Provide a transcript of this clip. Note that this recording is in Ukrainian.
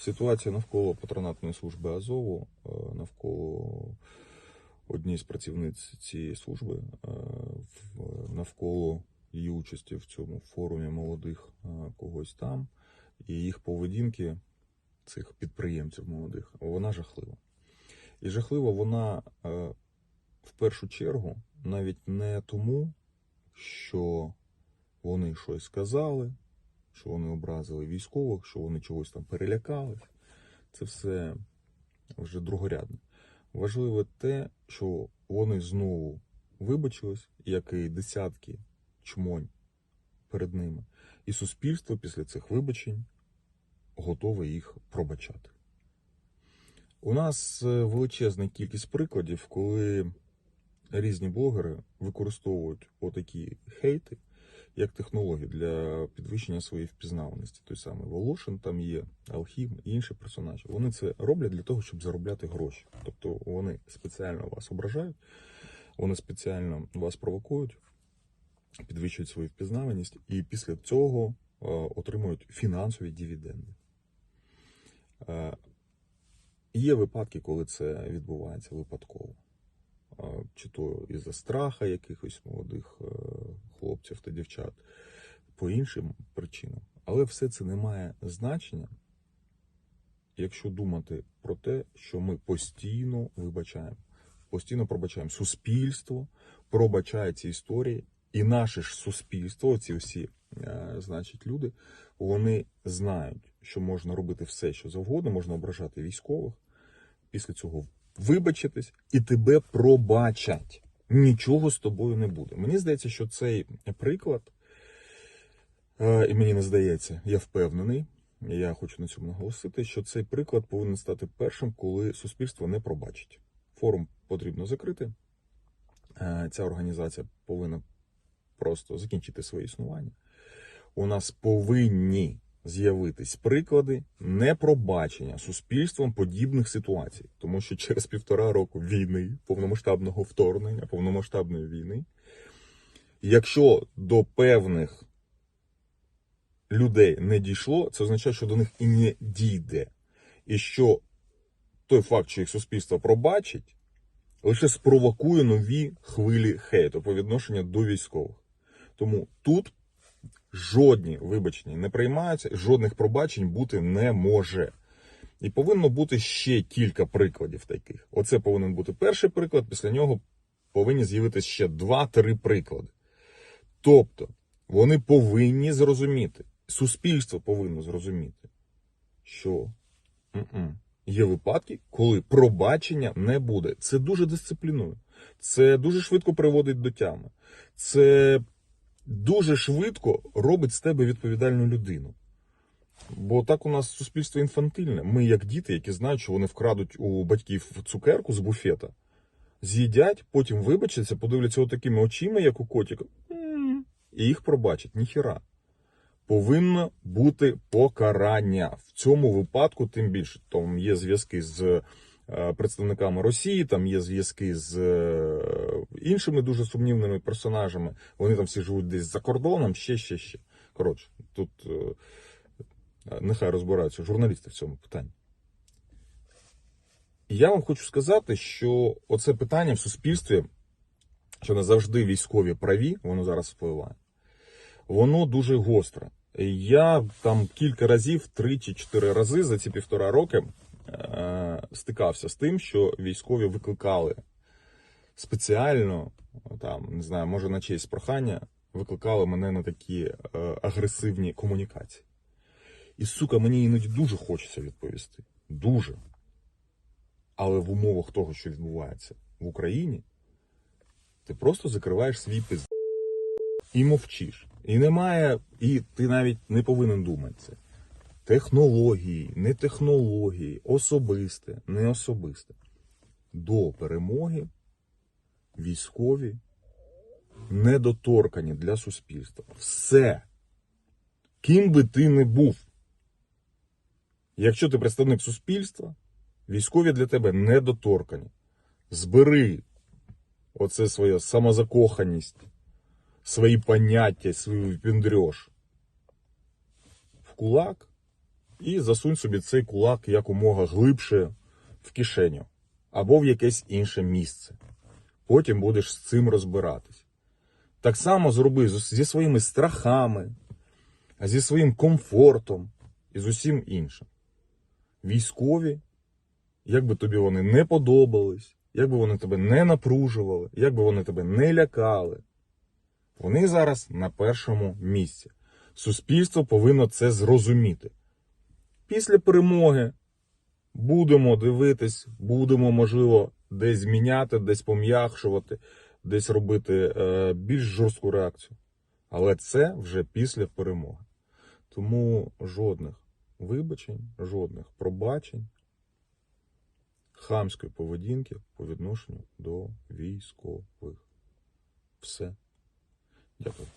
Ситуація навколо патронатної служби Азову, е, навколо однієї з працівниць цієї служби, е, навколо її участі в цьому форумі молодих е, когось там, і їх поведінки цих підприємців молодих, вона жахлива. І жахлива вона в першу чергу навіть не тому, що вони щось сказали, що вони образили військових, що вони чогось там перелякались. Це все вже другорядне. Важливе те, що вони знову вибачились, як і десятки чмонь перед ними. І суспільство після цих вибачень готове їх пробачати. У нас е, величезна кількість прикладів, коли різні блогери використовують отакі хейти як технології для підвищення своєї впізнаваності. Той самий Волошин там є, Алхім і інші персонажі. Вони це роблять для того, щоб заробляти гроші. Тобто вони спеціально вас ображають, вони спеціально вас провокують, підвищують свою впізнаваність і після цього е, отримують фінансові дивіденди. Е, Є випадки, коли це відбувається випадково. А, Чи то із-за страха якихось молодих е, хлопців та дівчат, по іншим причинам. Але все це не має значення, якщо думати про те, що ми постійно вибачаємо, постійно пробачаємо. Суспільство пробачає ці історії, і наше ж суспільство, ці всі, е, значить, люди, вони знають, що можна робити все, що завгодно, можна ображати військових, після цього вибачитись, і тебе пробачать. Нічого з тобою не буде. Мені здається, що цей приклад, е, і мені не здається, я впевнений, я хочу на цьому наголосити, що цей приклад повинен стати першим, коли суспільство не пробачить. Форум потрібно закрити. Е, Ця організація повинна просто закінчити своє існування. У нас повинні з'явитись приклади непробачення суспільством подібних ситуацій, тому що через півтора року війни, повномасштабного вторгнення, повномасштабної війни, якщо до певних людей не дійшло, це означає, що до них і не дійде. І що той факт, що їх суспільство пробачить, лише спровокує нові хвилі хейту по відношенню до військових. Тому тут жодні вибачення не приймаються, жодних пробачень бути не може. І повинно бути ще кілька прикладів таких. Оце повинен бути перший приклад, після нього повинні з'явитися ще два-три приклади. Тобто, вони повинні зрозуміти, суспільство повинно зрозуміти, що є випадки, коли пробачення не буде. Це дуже дисциплінує. Це дуже швидко приводить до тями. Це дуже швидко робить з тебе відповідальну людину. Бо так у нас суспільство інфантильне. Ми, як діти, які знають, що вони вкрадуть у батьків цукерку з буфета, з'їдять, потім вибачаться, подивляться отакими очима, як у котика, і їх пробачать. Ніхіра. Повинно бути покарання. В цьому випадку, тим більше, там є зв'язки з представниками Росії, там є зв'язки з е, іншими дуже сумнівними персонажами. Вони там всі живуть десь за кордоном, ще, ще, ще. Коротше, тут е, нехай розбираються журналісти в цьому питанні. Я вам хочу сказати, що оце питання в суспільстві, що не завжди військові праві, воно зараз впливає, воно дуже гостре. Я там кілька разів, три чи чотири рази за ці півтора роки е, стикався з тим, що військові викликали спеціально, там, не знаю, може на чиєсь прохання, викликали мене на такі е, агресивні комунікації. І, сука, мені іноді дуже хочеться відповісти. Дуже. Але в умовах того, що відбувається в Україні, ти просто закриваєш свій пиз і мовчиш. І немає, і ти навіть не повинен думати це. Технології, не технології, особисте, не особисте. До перемоги військові недоторкані для суспільства. Все. Ким би ти не був. Якщо ти представник суспільства, військові для тебе недоторкані. Збери оце своя самозакоханість, свої поняття, свій піндрьош в кулак і засунь собі цей кулак якомога глибше в кишеню або в якесь інше місце. Потім будеш з цим розбиратись. Так само зроби зі своїми страхами, зі своїм комфортом і з усім іншим. Військові, як би тобі вони не подобались, як би вони тебе не напружували, як би вони тебе не лякали, вони зараз на першому місці. Суспільство повинно це зрозуміти. Після перемоги будемо дивитись, будемо, можливо, десь зміняти, десь пом'якшувати, десь робити е, більш жорстку реакцію. Але це вже після перемоги. Тому жодних вибачень, жодних пробачень, хамської поведінки по відношенню до військових. Все. Дякую.